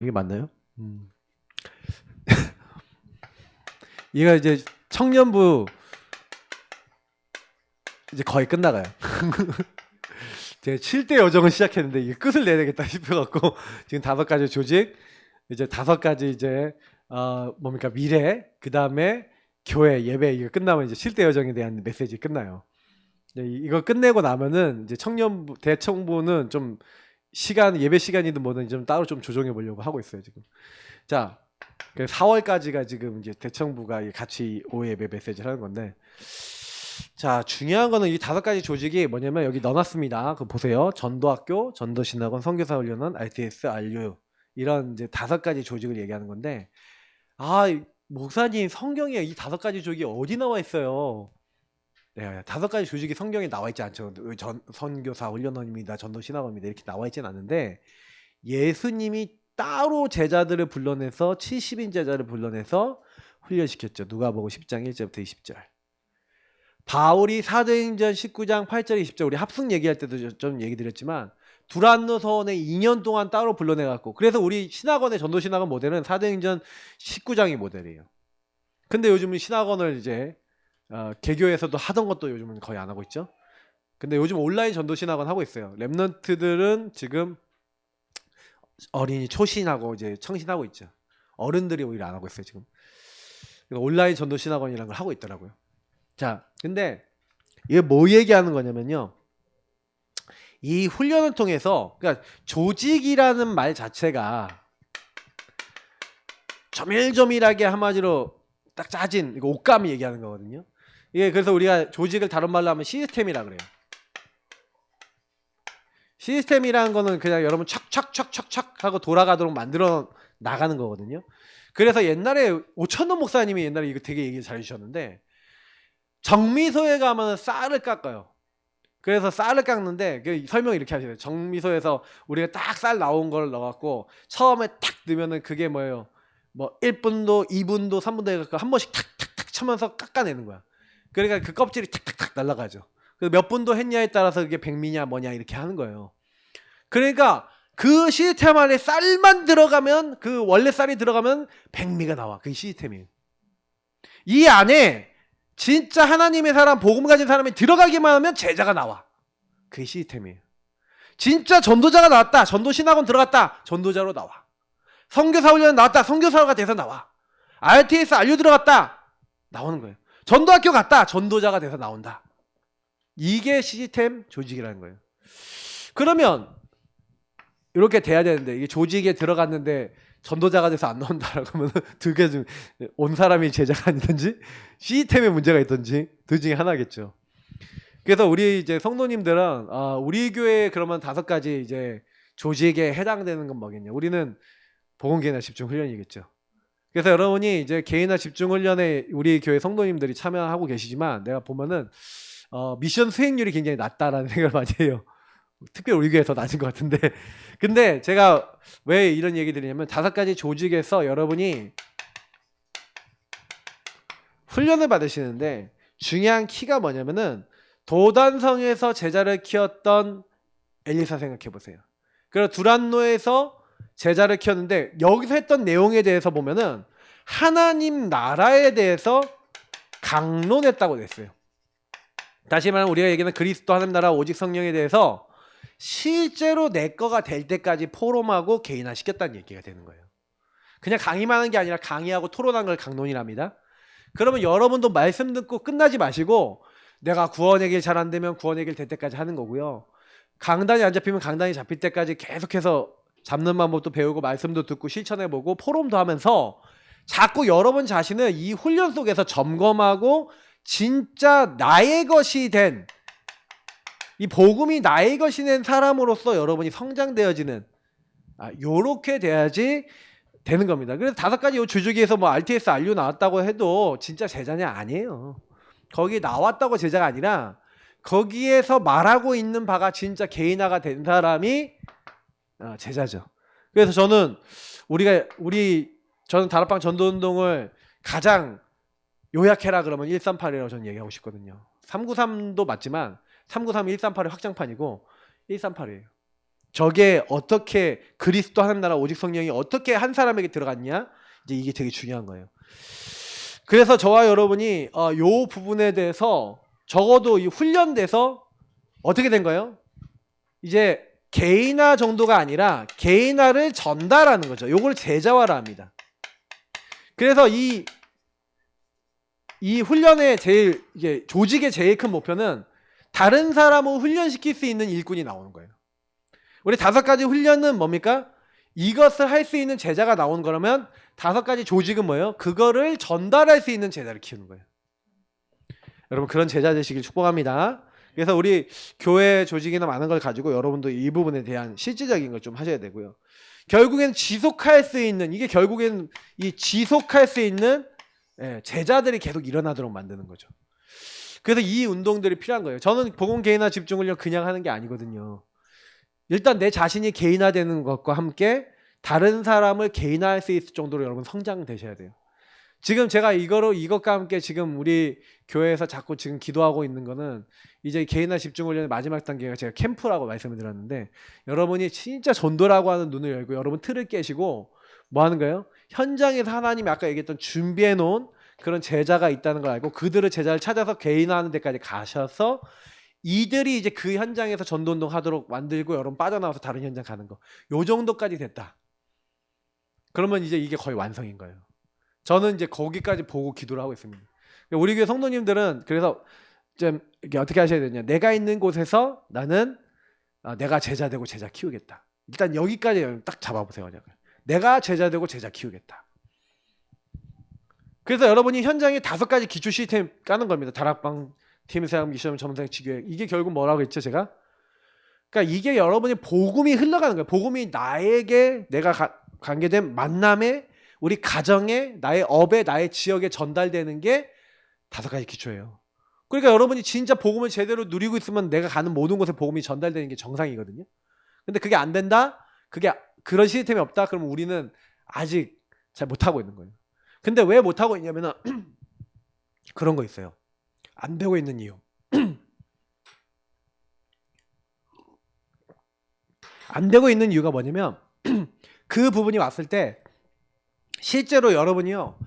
이게 맞나요? 음. 얘가 이제 청년부 이제 거의 끝나가요. 제가 7대 여정을 시작했는데 이게 끝을 내야 되겠다 싶어갖고 지금 다섯 가지 조직 이제 다섯 가지 이제 어 뭡니까 미래 그 다음에 교회 예배 이거 끝나면 이제 7대 여정에 대한 메시지 끝나요. 이거 끝내고 나면은 이제 청년부 대청부는 좀 시간 예배 시간이든 뭐든 좀 따로 좀 조정해 보려고 하고 있어요 지금. 자, 4월까지가 지금 이제 대청부가 이 같이 오후 예배 메시지를 하는 건데, 자 중요한 거는 이 다섯 가지 조직이 뭐냐면 여기 넣어놨습니다. 그 보세요. 전도학교, 전도신학원, 선교사 훈련원, RTS, RU 이런 이제 다섯 가지 조직을 얘기하는 건데, 아 이- 목사님 성경에 이 다섯 가지 조직이 어디 나와 있어요? 네, 다섯 가지 조직이 성경에 나와 있지 않죠. 전, 선교사 훈련원입니다. 전도 신학원입니다. 이렇게 나와 있진 않은데 예수님이 따로 제자들을 불러내서 70인 제자를 불러내서 훈련시켰죠. 누가복음 10장 1절부터 20절. 바울이 사도행전 19장 8절 20절 우리 합승 얘기할 때도 저- 좀 얘기 드렸지만 두란노 서원에 2년 동안 따로 불러내 갖고 그래서 우리 신학원의 전도 신학원 모델은 사도행전 19장이 모델이에요. 근데 요즘은 신학원을 이제 어, 개교에서도 하던 것도 요즘은 거의 안 하고 있죠. 근데 요즘 온라인 전도 신학원 하고 있어요. 랩런트들은 지금 어린이 초신하고 이제 청신하고 있죠. 어른들이 오히려 안 하고 있어요 지금. 온라인 전도 신학원이라는 걸 하고 있더라고요. 자, 근데 이게 뭐 얘기하는 거냐면요. 이 훈련을 통해서 그러니까 조직이라는 말 자체가 조밀조밀하게 한마디로 딱 짜진 이거 옷감이 얘기하는 거거든요. 이게 그래서 우리가 조직을 다른 말로 하면 시스템이라 그래요. 시스템이라는 거는 그냥 여러분 척척척척척 하고 돌아가도록 만들어 나가는 거거든요. 그래서 옛날에 오천원 목사님이 옛날에 이거 되게 얘기 잘 해주셨는데 정미소에 가면 쌀을 깎아요. 그래서 쌀을 깎는데 그 설명 이렇게 하시요 정미소에서 우리가 딱 쌀 나온 걸 넣어갖고 처음에 탁 넣으면은 그게 뭐예요? 뭐 1분도, 2분도, 3분도 해갖고 한 번씩 탁탁탁 쳐면서 깎아내는 거야. 그러니까 그 껍질이 탁탁탁 날아가죠. 몇 분도 했냐에 따라서 그게 백미냐 뭐냐 이렇게 하는 거예요. 그러니까 그 시스템 안에 쌀만 들어가면 그 원래 쌀이 들어가면 백미가 나와. 그게 시스템이에요. 이 안에 진짜 하나님의 사람, 복음 가진 사람이 들어가기만 하면 제자가 나와. 그게 시스템이에요. 진짜 전도자가 나왔다. 전도 신학원 들어갔다. 전도자로 나와. 선교사 훈련 나왔다. 선교사가 돼서 나와. RTS 알려 들어갔다. 나오는 거예요. 전도학교 갔다. 전도자가 돼서 나온다. 이게 시스템 조직이라는 거예요. 그러면 이렇게 돼야 되는데 이게 조직에 들어갔는데 전도자가 돼서 안 나온다라고 하면 두개 중 온 사람이 제자가 아니든지 시스템에 문제가 있든지 둘 중에 하나겠죠. 그래서 우리 이제 성도님들은 아, 우리 교회 그러면 다섯 가지 이제 조직에 해당되는 건 뭐겠냐? 우리는 개인화 집중 훈련이겠죠. 그래서 여러분이 이제 개인화 집중 훈련에 우리 교회 성도님들이 참여하고 계시지만 내가 보면은 어, 미션 수행률이 굉장히 낮다라는 생각을 많이 해요. 특별히 우리 교회에서 낮은 것 같은데. 근데 제가 왜 이런 얘기 드리냐면 다섯 가지 조직에서 여러분이 훈련을 받으시는데 중요한 키가 뭐냐면은 도단성에서 제자를 키웠던 엘리사 생각해 보세요. 그리고 두란노에서 제자를 키웠는데 여기서 했던 내용에 대해서 보면은 하나님 나라에 대해서 강론했다고 됐어요. 다시 말하면 우리가 얘기하는 그리스도 하나님 나라 오직 성령에 대해서 실제로 내 거가 될 때까지 포럼하고 개인화 시켰다는 얘기가 되는 거예요. 그냥 강의만 하는 게 아니라 강의하고 토론한 걸 강론이랍니다. 그러면 여러분도 말씀 듣고 끝나지 마시고 내가 구원의 길 잘 안 되면 구원의 길 될 때까지 하는 거고요. 강단이 안 잡히면 강단이 잡힐 때까지 계속해서 잡는 방법도 배우고 말씀도 듣고 실천해보고 포럼도 하면서 자꾸 여러분 자신을 이 훈련 속에서 점검하고 진짜 나의 것이 된 이 복음이 나의 것이 된 사람으로서 여러분이 성장되어지는 아, 요렇게 돼야지 되는 겁니다. 그래서 다섯 가지 요 주주기에서 뭐 RTS RU 나왔다고 해도 진짜 제자냐 아니에요. 거기 나왔다고 제자가 아니라 거기에서 말하고 있는 바가 진짜 개인화가 된 사람이 어, 제자죠. 그래서 저는 우리가 우리 저는 다락방 전도 운동을 가장 요약해라 그러면 138이라고 저는 얘기하고 싶거든요. 393도 맞지만 393, 138이 확장판이고 138이에요. 저게 어떻게 그리스도 하나님 나라 오직 성령이 어떻게 한 사람에게 들어갔냐? 이제 이게 되게 중요한 거예요. 그래서 저와 여러분이 어, 요 부분에 대해서 적어도 이 훈련돼서 어떻게 된 거예요? 이제 개인화 정도가 아니라 개인화를 전달하는 거죠. 요걸 제자화라 합니다. 그래서 이, 이 훈련의 제일, 이게 조직의 제일 큰 목표는 다른 사람을 훈련시킬 수 있는 일꾼이 나오는 거예요. 우리 다섯 가지 훈련은 뭡니까? 이것을 할 수 있는 제자가 나오는 거라면 다섯 가지 조직은 뭐예요? 그거를 전달할 수 있는 제자를 키우는 거예요. 여러분 그런 제자 되시길 축복합니다. 그래서 우리 교회 조직이나 많은 걸 가지고 여러분도 이 부분에 대한 실질적인 걸 좀 하셔야 되고요. 결국엔 지속할 수 있는 이게 결국엔 이 지속할 수 있는 예, 제자들이 계속 일어나도록 만드는 거죠. 그래서 이 운동들이 필요한 거예요. 저는 복음 개인화 집중 훈련 그냥 하는 게 아니거든요. 일단 내 자신이 개인화되는 것과 함께 다른 사람을 개인화할 수 있을 정도로 여러분 성장되셔야 돼요. 지금 제가 이거로 이것과 함께 지금 우리 교회에서 자꾸 지금 기도하고 있는 거는 이제 개인화 집중 훈련의 마지막 단계가 제가 캠프라고 말씀을 드렸는데 여러분이 진짜 전도라고 하는 눈을 열고 여러분 틀을 깨시고 뭐 하는 거예요? 현장에서 하나님이 아까 얘기했던 준비해 놓은 그런 제자가 있다는 걸 알고 그들을 제자를 찾아서 개인화하는 데까지 가셔서 이들이 이제 그 현장에서 전도 운동 하도록 만들고 여러분 빠져나와서 다른 현장 가는 거. 요 정도까지 됐다. 그러면 이제 이게 거의 완성인 거예요. 저는 이제 거기까지 보고 기도를 하고 있습니다. 우리 교회 성도님들은 그래서 좀 이게 어떻게 하셔야 되냐? 내가 있는 곳에서 나는 아, 내가 제자 되고 제자 키우겠다. 일단 여기까지 딱 잡아보세요. 그냥. 내가 제자 되고 제자 키우겠다. 그래서 여러분이 현장에 다섯 가지 기초 시스템 까는 겁니다. 다락방, 팀 세움, 미션, 점성, 지교육. 이게 결국 뭐라고 했죠, 제가? 그러니까 이게 여러분이 복음이 흘러가는 거예요. 복음이 나에게 내가 가- 관계된 만남에 우리 가정에 나의 업에 나의 지역에 전달되는 게 다섯 가지 기초예요. 그러니까 여러분이 진짜 복음을 제대로 누리고 있으면 내가 가는 모든 곳에 복음이 전달되는 게 정상이거든요. 근데 그게 안 된다? 그게 그런 시스템이 없다? 그러면 우리는 아직 잘 못하고 있는 거예요. 근데 왜 못하고 있냐면은 그런 거 있어요. 안 되고 있는 이유. 안 되고 있는 이유가 뭐냐면 그 부분이 왔을 때 실제로 여러분이요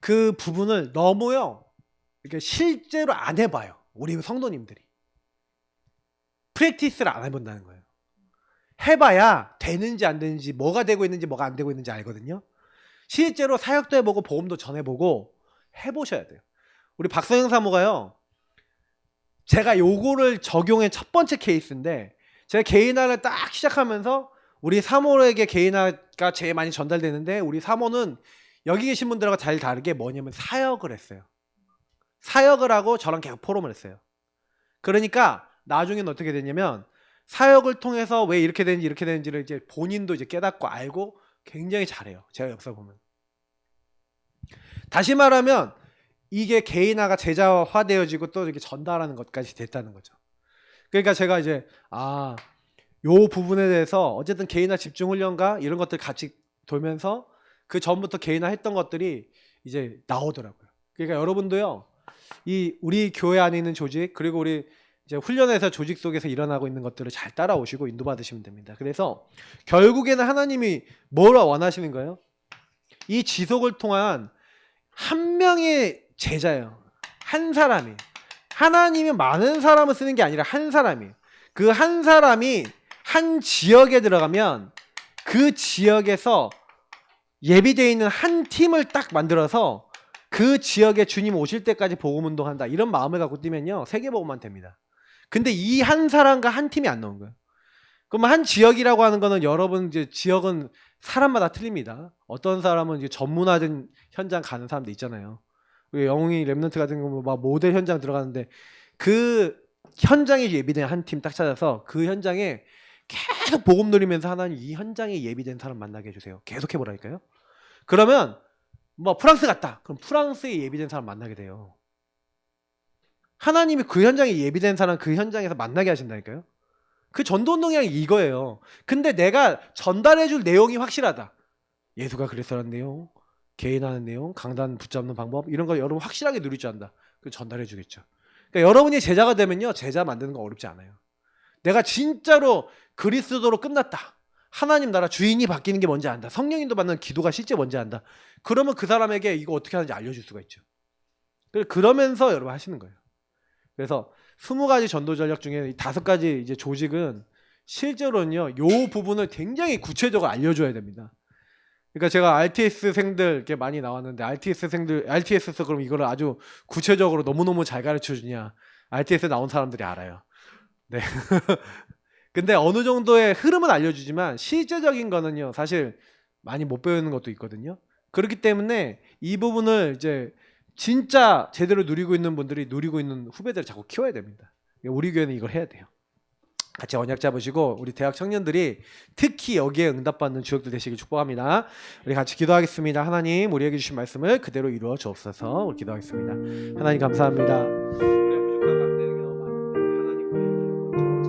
그 부분을 너무요 이렇게 실제로 안 해봐요. 우리 성도님들이. 프랙티스를 안 해본다는 거예요. 해봐야 되는지 안 되는지 뭐가 되고 있는지 뭐가 안 되고 있는지 알거든요. 실제로 사역도 해보고 보험도 전해보고 해보셔야 돼요. 우리 박성영 사모가요 제가 요거를 적용한 첫 번째 케이스인데 제가 개인화를 딱 시작하면서 우리 사모에게 개인화가 제일 많이 전달되는데 우리 사모는 여기 계신 분들하고 잘 다르게 뭐냐면 사역을 했어요. 사역을 하고 저랑 계속 포럼을 했어요. 그러니까 나중에는 어떻게 됐냐면 사역을 통해서 왜 이렇게 되는지 이렇게 되는지를 이제 본인도 이제 깨닫고 알고 굉장히 잘해요. 제가 역사 보면. 다시 말하면 이게 개인화가 제자화되어지고 또 이렇게 전달하는 것까지 됐다는 거죠. 그러니까 제가 이제 아, 요 부분에 대해서 어쨌든 개인화 집중 훈련과 이런 것들 같이 돌면서 그 전부터 개인화 했던 것들이 이제 나오더라고요. 그러니까 여러분도요. 이 우리 교회 안에 있는 조직 그리고 우리 이제 훈련에서 조직 속에서 일어나고 있는 것들을 잘 따라오시고 인도받으시면 됩니다. 그래서 결국에는 하나님이 뭘 원하시는 거예요? 이 지속을 통한 한 명의 제자예요. 한 사람이. 하나님이 많은 사람을 쓰는 게 아니라 한 사람이. 그 한 사람이 한 지역에 들어가면 그 지역에서 예비되어 있는 한 팀을 딱 만들어서 그 지역에 주님 오실 때까지 복음 운동한다. 이런 마음을 갖고 뛰면요. 세계 복음만 됩니다. 근데 이 한 사람과 한 팀이 안 나온 거예요. 그럼 한 지역이라고 하는 거는 여러분 이제 지역은 사람마다 틀립니다. 어떤 사람은 이제 전문화된 현장 가는 사람도 있잖아요. 영웅이 랩런트 같은 경우 막 모델 현장 들어가는데 그 현장에 예비된 한 팀 딱 찾아서 그 현장에 계속 복음 누리면서 하나님 이 현장에 예비된 사람 만나게 해주세요. 계속 해보라니까요. 그러면 뭐 프랑스 갔다. 그럼 프랑스에 예비된 사람 만나게 돼요. 하나님이 그 현장에 예비된 사람 그 현장에서 만나게 하신다니까요. 그 전도운동이 이거예요. 근데 내가 전달해줄 내용이 확실하다. 예수가 그랬어라는 내용, 개인하는 내용, 강단 붙잡는 방법 이런 거 여러분 확실하게 누릴 줄 안다. 그 전달해주겠죠. 그러니까 여러분이 제자가 되면요, 제자 만드는 거 어렵지 않아요. 내가 진짜로 그리스도로 끝났다. 하나님 나라 주인이 바뀌는 게 뭔지 안다. 성령님도 받는 기도가 실제 뭔지 안다. 그러면 그 사람에게 이거 어떻게 하는지 알려줄 수가 있죠. 그러면서 여러분 하시는 거예요. 그래서 20가지 전도 전략 중에 이 다섯 가지 이제 조직은 실제로는요. 요 부분을 굉장히 구체적으로 알려줘야 됩니다. 그러니까 제가 RTS 생들 이렇게 많이 나왔는데 RTS 생들 RTS에서 그럼 이거를 아주 구체적으로 너무너무 잘 가르쳐 주냐? RTS 에 나온 사람들이 알아요. 네. 근데 어느 정도의 흐름은 알려주지만 실제적인 거는요 사실 많이 못 배우는 것도 있거든요. 그렇기 때문에 이 부분을 이제 진짜 제대로 누리고 있는 분들이 누리고 있는 후배들을 자꾸 키워야 됩니다. 우리 교회는 이걸 해야 돼요. 같이 언약 잡으시고 우리 대학 청년들이 특히 여기에 응답받는 주역들 되시길 축복합니다. 우리 같이 기도하겠습니다. 하나님 우리에게 주신 말씀을 그대로 이루어 주옵소서. 우리 기도하겠습니다. 하나님 감사합니다.